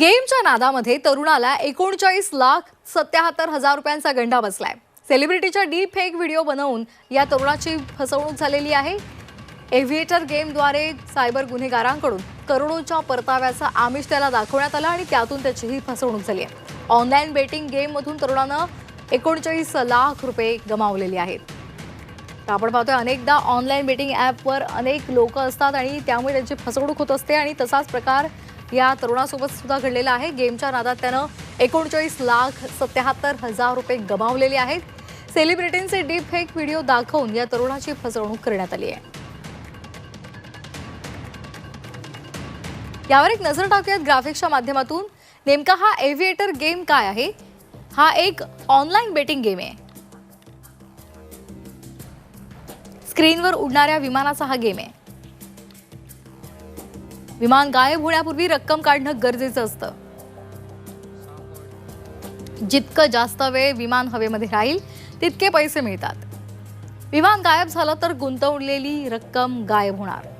गेमच्या नादामध्ये तरुणाला एकोणचाळीस लाख सत्याहत्तर हजार रुपयांचा गंडा बसलाय. सेलिब्रिटीच्या डीप फेक व्हिडिओ बनवून या तरुणाची फसवणूक झालेली आहे. एव्हिएटर गेमद्वारे सायबर गुन्हेगारांकडून करोडोच्या परताव्याचा आमिष त्याला दाखवण्यात आला आणि त्यातून त्याची ही फसवणूक झाली आहे. ऑनलाईन बेटिंग गेममधून तरुणानं एकोणचाळीस लाख रुपये गमावलेले आहेत. तर आपण पाहतोय अनेकदा ऑनलाईन बेटिंग ॲपवर अनेक लोक असतात आणि त्यामुळे त्यांची फसवणूक होत असते आणि तसाच प्रकार या तरुणासोबत सुद्धा घडलेला आहे. गेमच्या नादात त्यानं एकोणचाळीस लाख सत्याहत्तर हजार रुपये गमावलेले आहेत. सेलिब्रिटींचे डीप फेक व्हिडिओ दाखवून या तरुणाची फसवणूक करण्यात आली आहे. यावर एक नजर टाकूयात ग्राफिक्सच्या माध्यमातून. नेमका हा एव्हिएटर गेम काय आहे? हा एक ऑनलाईन बेटिंग गेम आहे. स्क्रीनवर उडणाऱ्या विमानाचा हा गेम आहे. विमान गायब होण्यापूर्वी रक्कम काढणं गरजेचं असतं. जितकं जास्त वेळ विमान हवेमध्ये राहील तितके पैसे मिळतात. विमान गायब झालं तर गुंतवलेली रक्कम गायब होणार.